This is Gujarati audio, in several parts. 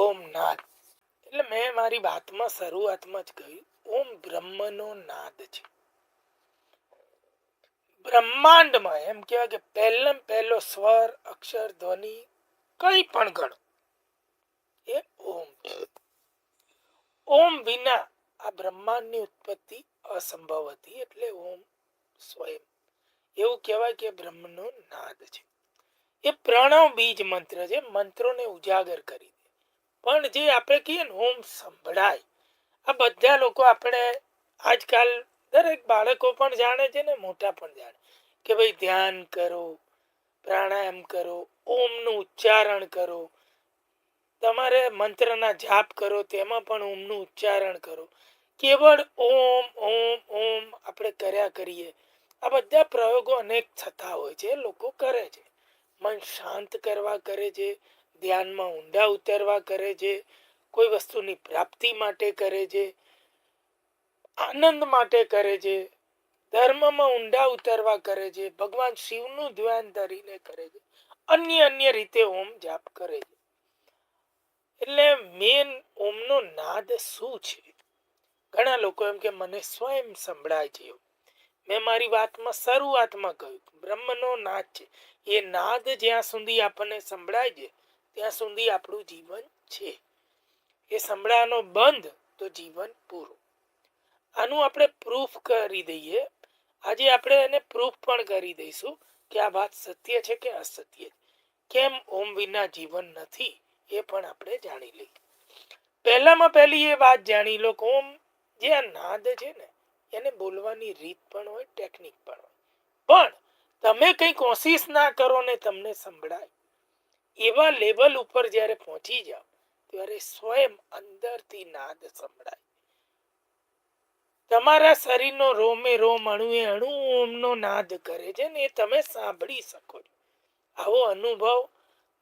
ઓમ નાદ. એટલે મેં મારી વાતમાં શરૂઆતમાં જ કહ્યું, ઓમ બ્રહ્મનો નાદ છે. બ્રહ્માંડમાં એમ કહેવાય કે પહેલમ પહેલો સ્વર, અક્ષર, ધ્વનિ કંઈ પણ ગણો. એ ઓમ ઓમ વિના આ બ્રહ્માંડની ઉત્પત્તિ અસંભવ હતી, એટલે ઓમ સ્વયં. એવું કહેવાય કે બ્રહ્મનો નાદ છે. એ પ્રણવ બીજ મંત્ર છે, મંત્રોને ઉજાગર કરી પણ જે આપણે કહીએ ને, ઓમ સંભળાય. આ બધા લોકો આપણે આજકાલ દરેક બાળકો પણ જાણે છે ને, મોટા પણ જાણે કે ભાઈ ધ્યાન કરો, પ્રાણાયામ કરો, ઓમનું ઉચ્ચારણ કરો. તમારે મંત્રના જાપ કરો, તેમાં પણ ઓમનું ઉચ્ચારણ કરો. કેવળ ઓમ ઓમ ઓમ આપણે કર્યા કરીએ. આ બધા પ્રયોગો અનેક થતા હોય છે લોકો કરે છે. મન શાંત કરવા કરે છે ધ્યાનમાં ઊંડા ઉતરવા કરે છે, કોઈ વસ્તુની પ્રાપ્તિ માટે કરે છે, આનંદ માટે કરે છે, ધર્મમાં ઊંડા ઉતરવા કરે છે, ભગવાન શિવનું ધ્યાન ધરીને કરે છે, અન્ય અન્ય રીતે ઓમ જાપ કરે છે. એટલે મેન ઓમનો નાદ શું છે? ઘણા લોકો એમ કે મને સ્વયં સંભળાય છે. મેં મારી વાતમાં શરૂઆતમાં કહ્યું બ્રહ્મનો નાદ છે. એ નાદ જ્યાં સુધી આપણને સંભળાય છે ત્યાં સુધી આપણું જીવન છે. એ સંભળાવાનો બંધ તો જીવન પૂરું. આનું આપણે પ્રૂફ કરી દઈએ. આજે આપણે એને પ્રૂફ પણ કરી દઈશું કે આ વાત સત્ય છે કે અસત્ય છે. કેમ ઓમ વિના જીવન નથી એ પણ આપણે જાણી લઈએ. પહેલામાં પહેલી એ વાત જાણી લો કે ઓમ જે આ નાદ છે ને, એને બોલવાની રીત પણ હોય ટેકનિક પણ હોય. પણ તમે કંઈ કોશિશ ના કરો ને તમને સંભળાય. એવા લેવલ ઉપર જ્યારે પહોંચી જાઓ, ત્યારે સ્વયં અંદરથી નાદ સંભળાય. તમારા શરીરનો રોમે રોમ અણુએ અણુ ઓમનો નાદ કરે છે ને એ તમે સાંભળી શકો છો. આવો અનુભવ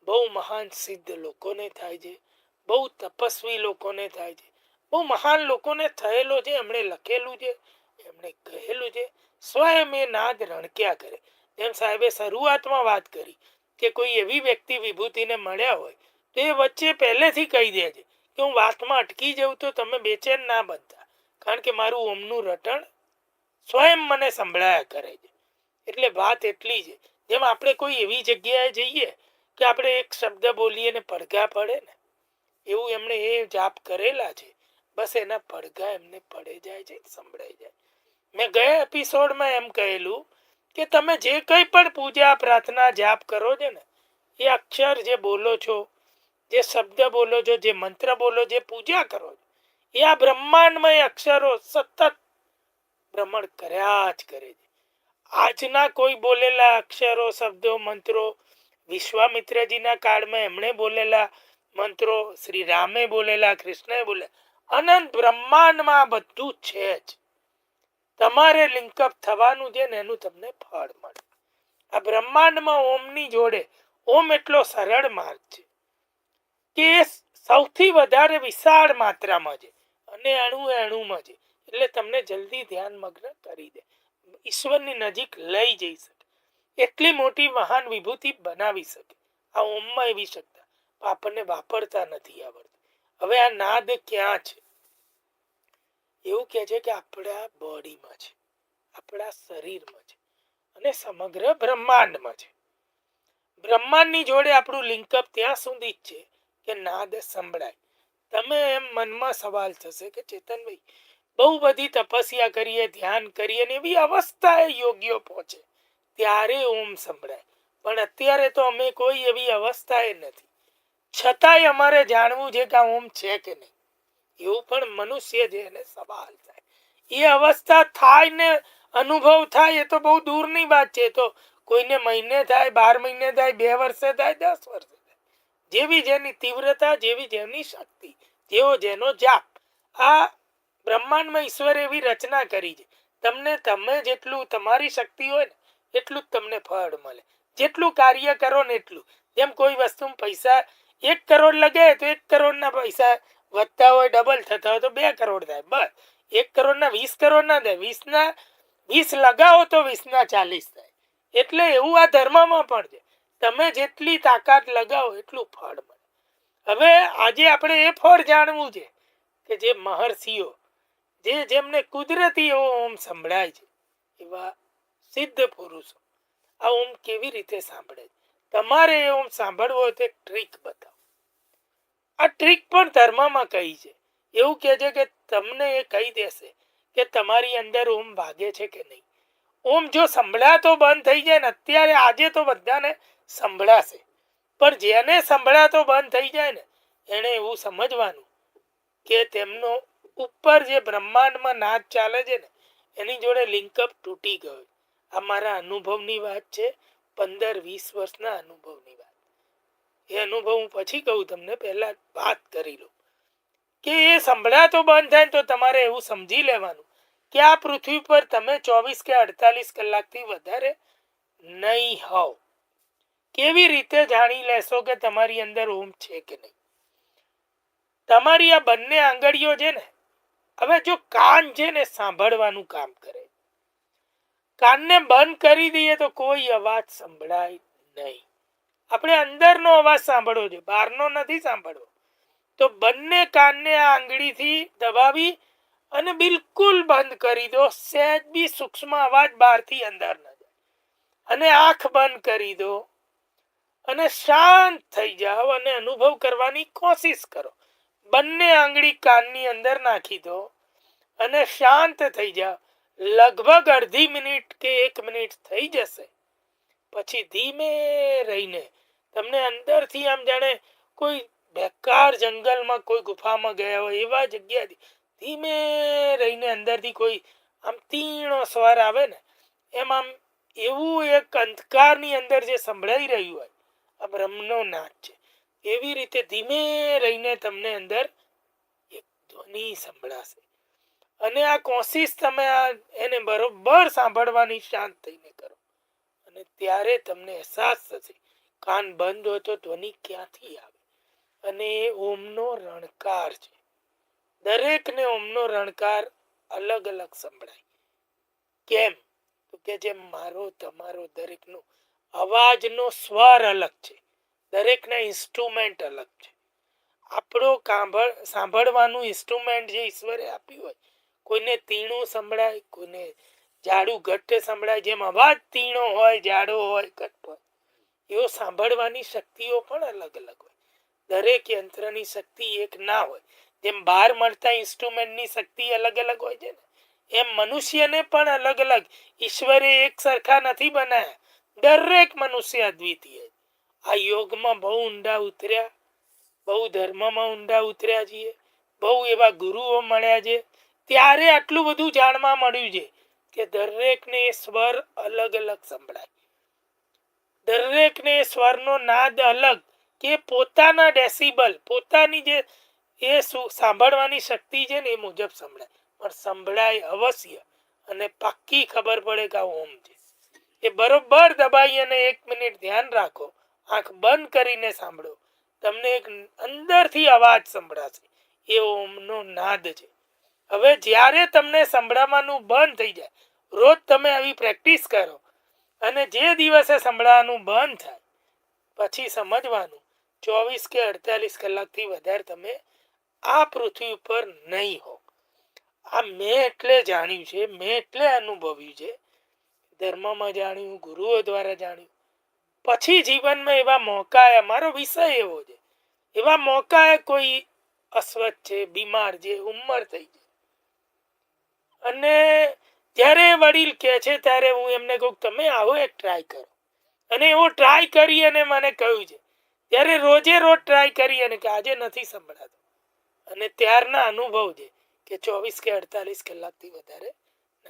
બહુ મહાન સિદ્ધ લોકોને થાય છે, બહુ તપસ્વી લોકોને થાય છે. બહુ મહાન લોકોને થયેલો છે, એમણે લખેલું છે, એમણે કહેલું છે. સ્વયં એ નાદ રણક્યા કરે. જેમ સાહેબે શરૂઆતમાં વાત કરી કે કોઈ એવી વ્યક્તિ વિભૂતિને મળ્યા હોય, તો એ વચ્ચે પહેલેથી કહી દે છે કે હું વાતમાં અટકી જાઉં તો તમે બેચેન ના બનતા. કારણ કે મારું ઓમનું રટણ સ્વયં મને સંભળાયા કરે છે. એટલે વાત એટલી છે, જેમ આપણે કોઈ એવી જગ્યાએ જઈએ કે આપણે એક શબ્દ બોલીએ ને પડઘા પડે ને, એવું એમણે એ જાપ કરેલા છે, બસ એના પડઘા એમને પડે જાય છે, સંભળાઈ જાય. મેં ગયા એપિસોડમાં એમ કહેલું કે તમે જે કંઈ પણ પૂજા, પ્રાર્થના, જાપ કરો છો ને, એ અક્ષર જે બોલો છો, જે શબ્દ બોલો છો, જે મંત્ર બોલો જે પૂજા કરો છો, એ આ બ્રહ્માંડમય અક્ષરો સતત ભ્રમણ કર્યા જ કરે છે. આજના કોઈ બોલેલા અક્ષરો, શબ્દો, મંત્રો વિશ્વામિત્રજીના કાળમાં એમણે બોલેલા મંત્રો, શ્રી રામે બોલેલા, કૃષ્ણએ બોલે, અનંત બ્રહ્માંડમાં બધું છે જ. તમારે લિંકઅપ થવાનું છે ને એનું તમને ફળ મળે. આ બ્રહ્માંડમાં ઓમની જોડે ઓમ એટલો સરળ માર્ગ છે કે એ સૌથી વધારે વિશાળ માત્રામાં છે અને અણુ અણુમાં છે. એટલે તમને જલ્દી ધ્યાન મગ્ન કરી દે. ઈશ્વરની નજીક લઈ જઈ શકે. એટલી મોટી મહાન વિભૂતિ બનાવી શકે. આ ઓમમાં એવી શકતા. આપણને વાપરતા નથી આવડતું. હવે આ નાદ ક્યાં છે? એવું કહે છે કે આપણા બોડીમાં છે, આપણા શરીરમાં છે અને સમગ્ર બ્રહ્માંડમાં છે. બ્રહ્માંડની જોડે આપણું લિંકઅપ ત્યાં સુધી જ છે કે નાદ સંભળાય. તમે એમ મનમાં સવાલ થશે કે ચેતનભાઈ, બહુ બધી તપસ્યા કરીએ, ધ્યાન કરીએ ને એવી અવસ્થાએ યોગ્યો પહોંચે, ત્યારે ઓમ સંભળાય. પણ અત્યારે તો અમે કોઈ એવી અવસ્થાએ નથી. છતાંય અમારે જાણવું છે કે આ ઓમ છે કે નહીં. એવું પણ મનુષ્ય જે એને સવાલ થાય. એ અવસ્થા થાય ને અનુભવ થાય એ તો બહુ દૂરની વાત છે. તો કોઈને મહિને થાય, બાર મહિને થાય, બે વર્ષે થાય, દસ વર્ષે થાય. જેવી જેની તીવ્રતા, જેવી જેની શક્તિ જેવો જેનો જાપ. આ બ્રહ્માંડમાં ઈશ્વર એવી રચના કરી છે. તમને તમે જેટલું તમારી શક્તિ હોય ને, એટલું જ તમને ફળ મળે. જેટલું કાર્ય કરો ને એટલું. જેમ કોઈ વસ્તુ પૈસા એક કરોડ લગે તો એક કરોડના પૈસા વધતા હોય ડબલ થતા હોય તો બે કરોડ થાય. બસ. એક કરોડના, વીસ કરોડ ના થાય વીસના, વીસ લગાવો તો વીસના ચાલીસ થાય. એટલે એવું આ ધર્મમાં પણ છે. તમે જેટલી તાકાત લગાવો એટલું ફળ મળે. હવે આજે આપણે એ ફળ જાણવું છે કે જે મહર્ષિઓ, જે જેમને કુદરતી એવો ઓમ સંભળાય છે, એવા સિદ્ધ પુરુષો. આ ઓમ કેવી રીતે સાંભળે છે? તમારે એ ઓમ સાંભળવો હોય તો એક ટ્રીક બતાવો. આ ટ્રીક પણ ધર્મમાં કહી છે? એવું કહે છે કે તમને એ કહી દેશે કે તમારી અંદર ઓમ ભાગે છે કે નહીં. ઓમ જો સંભળાતો બંધ થઈ જાય ને, અત્યારે આજે તો બધાને સંભળાશે. પણ જેને સંભળાતો બંધ થઈ જાય ને એણે એવું સમજવાનું કે તેમનો ઉપર જે બ્રહ્માંડમાં નાચ ચાલે છે ને, એની જોડે લિંકઅપ તૂટી ગયો આ મારા અનુભવની વાત છે, પંદર વીસ વર્ષના અનુભવની વાત. એ અનુભવ હું પછી કહું તમને, પહેલા વાત કરી લો કે એ સંભળાતો બંધ થાય તો તમારે એવું સમજી લેવાનું કે આ પૃથ્વી પર તમે ચોવીસ કે અડતાલીસ કલાકથી વધારે નહીં હોવ. કેવી રીતે જાણી લેશો કે તમારી અંદર ઓમ છે કે નહીં? તમારી આ બંને આંગળીઓ છે ને, હવે જો કાન છે ને સાંભળવાનું કામ કરે. કાનને બંધ કરી દઈએ તો કોઈ અવાજ સંભળાય નહીં. આપણે અંદરનો અવાજ સાંભળવો જોઈએ, બહારનો નથી સાંભળવો. તો બંને કાનને આ આંગળીથી દબાવી અને બિલકુલ બંધ કરી દો, સહેજ બી સૂક્ષ્મ અવાજ બહારથી અંદર ન જાય. અને આંખ બંધ કરી દો અને શાંત થઈ જાઓ અને અનુભવ કરવાની કોશિશ કરો. બંને આંગળી કાનની અંદર નાખી દો અને શાંત થઈ જાઓ. લગભગ અડધી મિનિટ કે એક મિનિટ થઈ જશે. પછી ધીમે રહીને તમને અંદરથી આમ જાણે કોઈ બેકાર જંગલમાં, કોઈ ગુફામાં ગયા હોય એવા જગ્યાથી ધીમે રહીને અંદરથી કોઈ આમ તીણો સ્વર આવે ને, એમ આમ એવું એક અંધકારની અંદર જે સંભળાઈ રહ્યું હોય, આ બ્રહ્મનો નાદ છે. એવી રીતે ધીમે રહીને તમને અંદર એક ધ્વનિ સંભળાશે. અને આ કોશિશ તમે આ એને બરોબર સાંભળવાની શાંત થઈને કરો. અને ત્યારે તમને અહેસાસ થશે. કાન બંધ હોય તો ધ્વનિ ક્યાંથી આવે? અને એ ઓમનો રણકાર છે. દરેકને ઓમનો રણકાર અલગ અલગ સંભળાય. કેમ? તો કે જેમ મારો તમારો દરેકનો અવાજનો સ્વર અલગ છે. દરેકના ઇન્સ્ટ્રુમેન્ટ અલગ છે. આપણો કાંભળ સાંભળવાનું ઇન્સ્ટ્રુમેન્ટ જે ઈશ્વરે આપ્યું હોય, કોઈને તીણું સંભળાય, કોઈને જાડું ઘટ્ટ સંભળાય, જેમ અવાજ તીણો હોય, જાડો હોય, ઘટ્ટ હોય એવો સાંભળવાની શક્તિઓ પણ અલગ અલગ હોય. દરેક યંત્રની શક્તિ એક ના હોય. જેમ બહાર મળતા ઇન્સ્ટ્રુમેન્ટની શક્તિ અલગ અલગ હોય છે ને, એમ મનુષ્યને પણ અલગ અલગ. ઈશ્વરે એક સરખા નથી બનાવ્યા દરેક મનુષ્ય અદ્વિતીય આ યોગમાં બહુ ઊંડા ઉતર્યા. બહુ ધર્મમાં ઊંડા ઉતર્યા છીએ. બહુ એવા ગુરુઓ મળ્યા છે. ત્યારે આટલું બધું જાણવા મળ્યું છે કે દરેકને એ સ્વર અલગ અલગ સંભળાય. દરેકને સ્વરનો નાદ અલગ કે પોતાના ડેસિબલ, પોતાની જે એ સાંભળવાની શક્તિ છે ને એ મુજબ સંભળાય. પણ સંભળાય અવશ્ય અને પાક્કી ખબર પડે કે આ ઓમ છે. એ બરોબર દબાઈ અને એક મિનિટ ધ્યાન રાખો. આંખ બંધ કરીને સાંભળો. તમને એક અંદરથી અવાજ સંભળાશે. એ ઓમનો નાદ છે. હવે જ્યારે તમને સંભળાવવાનું બંધ થઈ જાય, રોજ તમે આવી પ્રેક્ટિસ કરો. અને જે દિવસે સંભળાવવાનું બંધ થાય, પછી સમજવાનું, ચોવીસ કે અડતાલીસ કલાકથી વધારે તમે આ પૃથ્વી ઉપર નહીં હો. આ મેં એટલે જાણ્યું છે, મેં એટલે અનુભવ્યું છે. ધર્મમાં જાણ્યું, ગુરુઓ દ્વારા જાણ્યું. પછી જીવનમાં એવા મોકા મારો વિષય એવો છે. એવા મોકા કોઈ અસ્વસ્થ છે, બીમાર છે, ઉંમર થઈ છે. અને જ્યારે વડીલ કહે છે, ત્યારે હું એમને કહું તમે આવો એક ટ્રાય કરો. અને એવો ટ્રાય કરી અને મને કહ્યું છે. ત્યારે રોજે રોજ ટ્રાય કરી અને કે આજે નથી સંભળાતો. અને ત્યારના અનુભવ છે કે ચોવીસ કે અડતાલીસ કલાકથી વધારે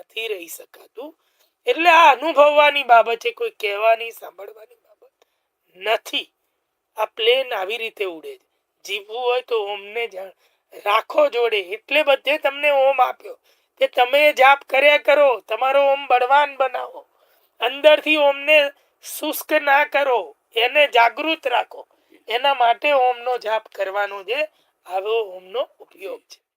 નથી રહી શકાતું. એટલે આ અનુભવવાની બાબત છે, કોઈ કહેવાની, સાંભળવાની બાબત નથી. આ પ્લેન આવી રીતે ઉડે છે. જીવવું હોય તો ઓમને રાખો જોડે. એટલે બધે તમને ઓમ આપ્યો. કે તમે જાપ કર્યા કરો, તમારો ઓમ બળવાન બનાવો. અંદરથી ઓમને શુષ્ક ના કરો, એને જાગૃત રાખો. એના માટે ઓમનો જાપ કરવાનો છે આવો ઓમનો ઉપયોગ છે.